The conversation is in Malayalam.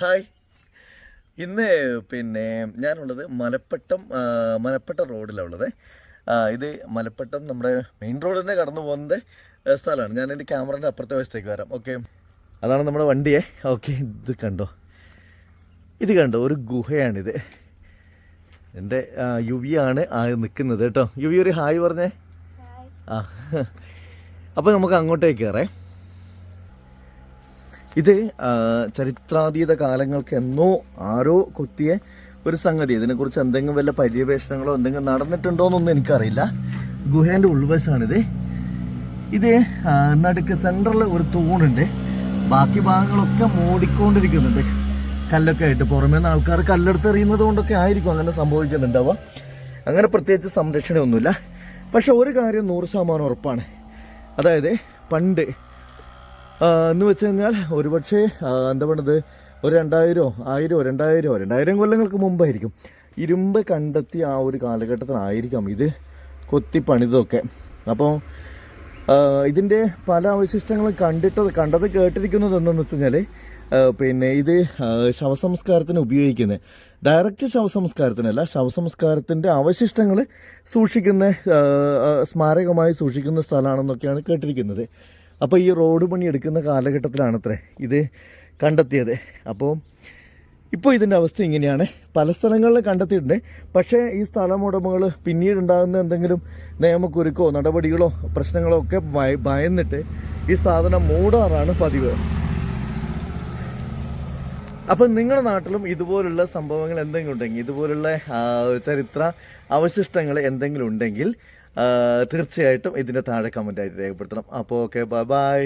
ഹായ്. ഇന്ന് പിന്നെ ഞാനുള്ളത് മലപ്പട്ടം മലപ്പെട്ടം റോഡിലുള്ളത്. റോഡിലാണ് ഉള്ളത് ഇത് മലപ്പട്ടം നമ്മുടെ മെയിൻ റോഡിൽ നിന്ന് കടന്നു പോകുന്നത് സ്ഥലമാണ്. ഞാൻ എന്റെ ക്യാമറന്റെ അപ്പുറത്തെ വശത്തേക്ക് വരാം. ഓക്കെ. അതാണ് നമ്മുടെ വണ്ടിയെ. ഓക്കെ ഇത് കണ്ടോ? ഇത് കണ്ടോ? ഒരു ഗുഹയാണിത്. എന്റെ യുവിയാണ് ആണ് ആ നിൽക്കുന്നത് കേട്ടോ. യുവി ഒരു ഹായ് പറഞ്ഞേ. ആ അപ്പോൾ നമുക്ക് അങ്ങോട്ടേക്ക് കയറേ. ഇത് ചരിത്രാതീത കാലങ്ങൾക്ക് എന്നോ ആരോ കൊത്തിയ ഒരു സംഗതി. ഇതിനെക്കുറിച്ച് എന്തെങ്കിലും വല്ല പര്യവേഷണങ്ങളോ എന്തെങ്കിലും നടന്നിട്ടുണ്ടോ എന്നൊന്നും എനിക്കറിയില്ല. ഗുഹേന്റെ ഉൾവശമാണിത് ഇത് നടുക്ക് സെന്ററിൽ ഒരു തൂണുണ്ട്. ബാക്കി ഭാഗങ്ങളൊക്കെ മൂടിക്കൊണ്ടിരിക്കുന്നുണ്ട്. കല്ലൊക്കെ ആയിട്ട്. പുറമേ നിന്ന് ആൾക്കാർ കല്ലെടുത്ത് എറിയുന്നത് കൊണ്ടൊക്കെ ആയിരിക്കും അങ്ങനെ സംഭവിക്കുന്നുണ്ടാവുക. അങ്ങനെ പ്രത്യേകിച്ച് സംരക്ഷണമൊന്നുമില്ല പക്ഷെ ഒരു കാര്യം നൂറ് ശതമാനം ഉറപ്പാണ്. അതായത് പണ്ട് എന്ന് വെച്ച് കഴിഞ്ഞാൽ ഒരുപക്ഷെ എന്താ പറയുന്നത് ഒരു രണ്ടായിരമോ ആയിരമോ രണ്ടായിരമോ രണ്ടായിരം കൊല്ലങ്ങൾക്ക് മുമ്പായിരിക്കും ഇരുമ്പ് കണ്ടെത്തിയ ആ ഒരു കാലഘട്ടത്തിലായിരിക്കാം ഇത് കൊത്തി പണിതൊക്കെ അപ്പോൾ ഇതിന്റെ പല അവശിഷ്ടങ്ങളും കണ്ടിട്ടത് കണ്ടത് കേട്ടിരിക്കുന്നത് എന്തെന്ന് വെച്ച് കഴിഞ്ഞാൽ പിന്നെ ഇത് ശവസംസ്കാരത്തിന് ഉപയോഗിക്കുന്നത് ഡയറക്റ്റ് ശവസംസ്കാരത്തിനല്ല ശവസംസ്കാരത്തിന്റെ അവശിഷ്ടങ്ങൾ സൂക്ഷിക്കുന്ന സ്മാരകമായി സൂക്ഷിക്കുന്ന സ്ഥലമാണെന്നൊക്കെയാണ് കേട്ടിരിക്കുന്നത്. അപ്പോൾ ഈ റോഡ് പണി എടുക്കുന്ന കാലഘട്ടത്തിലാണത്രേ ഇത് കണ്ടെത്തിയത്. അപ്പോൾ ഇപ്പോൾ ഇതിന്റെ അവസ്ഥ ഇങ്ങനെയാണ്. പല സ്ഥലങ്ങളിൽ കണ്ടെത്തിയിട്ടുണ്ട്. പക്ഷേ ഈ സ്ഥലം ഉടമകൾ പിന്നീടുണ്ടാകുന്ന എന്തെങ്കിലും നിയമക്കുരുക്കോ നടപടികളോ പ്രശ്നങ്ങളോ ഒക്കെ ഭയന്നിട്ട് ഈ സാധനം മൂടാറാണ് പതിവ്. അപ്പം നിങ്ങളുടെ നാട്ടിലും ഇതുപോലുള്ള സംഭവങ്ങൾ എന്തെങ്കിലും ഉണ്ടെങ്കിൽ ഇതുപോലുള്ള ചരിത്ര അവശിഷ്ടങ്ങൾ എന്തെങ്കിലും ഉണ്ടെങ്കിൽ തീർച്ചയായിട്ടും ഇതിന്റെ താഴെ കമന്റായിട്ട് രേഖപ്പെടുത്തണം. അപ്പോൾ ഓക്കെ ബൈ ബൈ